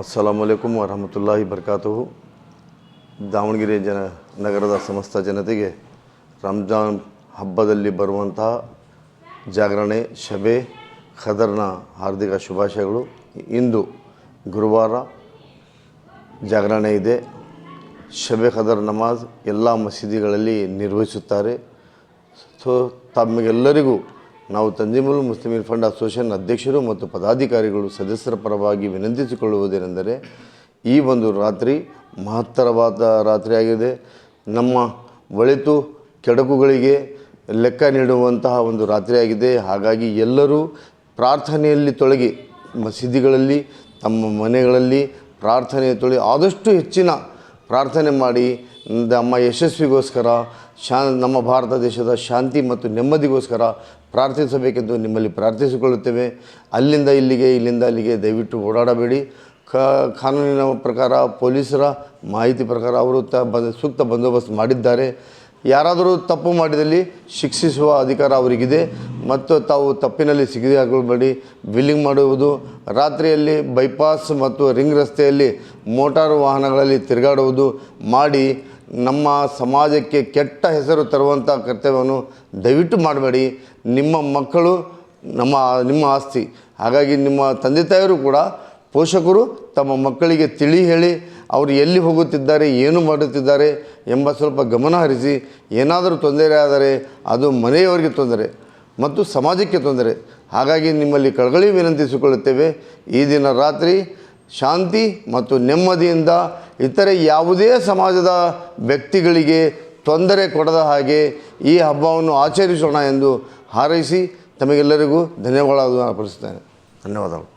ಅಸ್ಸಲಾಮ್ ಅಲೈಕುಮ್ ವರಹಮತುಲ್ಲಾಹಿ ಬರ್ಕಾತುಹು ದಾವಣಗೆರೆ ಜನ, ನಗರದ ಸಮಸ್ತ ಜನತೆಗೆ ರಂಜಾನ್ ಹಬ್ಬದಲ್ಲಿ ಬರುವಂತಹ ಜಾಗರಣೆ, ಶಬೆ, ಖದರ್ನ ಹಾರ್ದಿಕ ಶುಭಾಶಯಗಳು. ಇಂದು ಗುರುವಾರ ಜಾಗರಣೆ ಇದೆ. ಶಬೆ, ಖದರ್ ನಮಾಜ್ ಎಲ್ಲ ಮಸೀದಿಗಳಲ್ಲಿ ನಿರ್ವಹಿಸುತ್ತಾರೆ. ಸೊ ತಮಗೆಲ್ಲರಿಗೂ ನಾವು ತಂಜಿಮುಲ್ ಮುಸ್ಲಿಮೀನ್ ಫಂಡ್ ಅಸೋಸಿಯೇಷನ್ ಅಧ್ಯಕ್ಷರು ಮತ್ತು ಪದಾಧಿಕಾರಿಗಳು ಸದಸ್ಯರ ಪರವಾಗಿ ವಿನಂತಿಸಿಕೊಳ್ಳುವುದೇನೆಂದರೆ, ಈ ಒಂದು ರಾತ್ರಿ ಮಹತ್ತರವಾದ ರಾತ್ರಿಯಾಗಿದೆ ನಮ್ಮ ಒಳಿತು ಕೆಡಕುಗಳಿಗೆ ಲೆಕ್ಕ ನೀಡುವಂತಹ ಒಂದು ರಾತ್ರಿಯಾಗಿದೆ ಹಾಗಾಗಿ ಎಲ್ಲರೂ ಪ್ರಾರ್ಥನೆಯಲ್ಲಿ ತೊಳಗಿ, ಮಸೀದಿಗಳಲ್ಲಿ, ತಮ್ಮ ಮನೆಗಳಲ್ಲಿ ಪ್ರಾರ್ಥನೆ ತೊಳಿ ಆದಷ್ಟು ಹೆಚ್ಚಿನ ಪ್ರಾರ್ಥನೆ ಮಾಡಿ ನಮ್ಮ ಯಶಸ್ವಿಗೋಸ್ಕರ, ಶಾ, ನಮ್ಮ ಭಾರತ ದೇಶದ ಶಾಂತಿ ಮತ್ತು ನೆಮ್ಮದಿಗೋಸ್ಕರ ಪ್ರಾರ್ಥಿಸಬೇಕೆಂದು ನಿಮ್ಮಲ್ಲಿ ಪ್ರಾರ್ಥಿಸಿಕೊಳ್ಳುತ್ತೇವೆ. ಅಲ್ಲಿಂದ ಇಲ್ಲಿಗೆ, ಇಲ್ಲಿಂದ ಅಲ್ಲಿಗೆ ದಯವಿಟ್ಟು ಓಡಾಡಬೇಡಿ. ಕಾನೂನಿನ ಪ್ರಕಾರ ಪೊಲೀಸರ ಮಾಹಿತಿ ಪ್ರಕಾರ ಅವರು ತ, ಬಂದ, ಸೂಕ್ತ ಬಂದೋಬಸ್ತ್ ಮಾಡಿದ್ದಾರೆ. ಯಾರಾದರೂ ತಪ್ಪು ಮಾಡಿದಲ್ಲಿ ಶಿಕ್ಷಿಸುವ ಅಧಿಕಾರ ಅವರಿಗಿದೆ ಮತ್ತು ತಾವು ತಪ್ಪಿನಲ್ಲಿ ಸಿಗದೆ ಬಿಲ್ಲಿಂಗ್ ಮಾಡುವುದು ರಾತ್ರಿಯಲ್ಲಿ ಬೈಪಾಸ್ ಮತ್ತು ರಿಂಗ್ ರಸ್ತೆಯಲ್ಲಿ ಮೋಟಾರು ವಾಹನಗಳಲ್ಲಿ ತಿರುಗಾಡುವುದು ಮಾಡಿ ನಮ್ಮ ಸಮಾಜಕ್ಕೆ ಕೆಟ್ಟ ಹೆಸರು ತರುವಂಥ ಕರ್ತವ್ಯವನ್ನು ದಯವಿಟ್ಟು ಮಾಡಬೇಡಿ. ನಿಮ್ಮ ಮಕ್ಕಳು ನಮ್ಮ, ನಿಮ್ಮ ಆಸ್ತಿ. ಹಾಗಾಗಿ ನಿಮ್ಮ ತಂದೆ ತಾಯಿಯರು ಕೂಡ ಪೋಷಕರು ತಮ್ಮ ಮಕ್ಕಳಿಗೆ ತಿಳಿ ಹೇಳಿ ಅವರು ಎಲ್ಲಿ ಹೋಗುತ್ತಿದ್ದಾರೆ, ಏನು ಮಾಡುತ್ತಿದ್ದಾರೆ ಎಂಬ ಸ್ವಲ್ಪ ಗಮನ ಹರಿಸಿ, ಏನಾದರೂ ತೊಂದರೆ ಆದರೆ ಅದು ಮನೆಯವರಿಗೆ ತೊಂದರೆ ಮತ್ತು ಸಮಾಜಕ್ಕೆ ತೊಂದರೆ. ಹಾಗಾಗಿ ನಿಮ್ಮಲ್ಲಿ ಕಳಗಳಿ ವಿನಂತಿಸಿಕೊಳ್ಳುತ್ತೇವೆ, ಈ ದಿನ ರಾತ್ರಿ ಶಾಂತಿ ಮತ್ತು ನೆಮ್ಮದಿಯಿಂದ ಇತರೆ ಯಾವುದೇ ಸಮಾಜದ ವ್ಯಕ್ತಿಗಳಿಗೆ ತೊಂದರೆ ಕೊಡದ ಹಾಗೆ ಈ ಹಬ್ಬವನ್ನು ಆಚರಿಸೋಣ ಎಂದು ಹಾರೈಸಿ ತಮಗೆಲ್ಲರಿಗೂ ಧನ್ಯವಾದಗಳನ್ನು ಅರ್ಪಿಸುತ್ತೇನೆ. ಧನ್ಯವಾದಗಳು.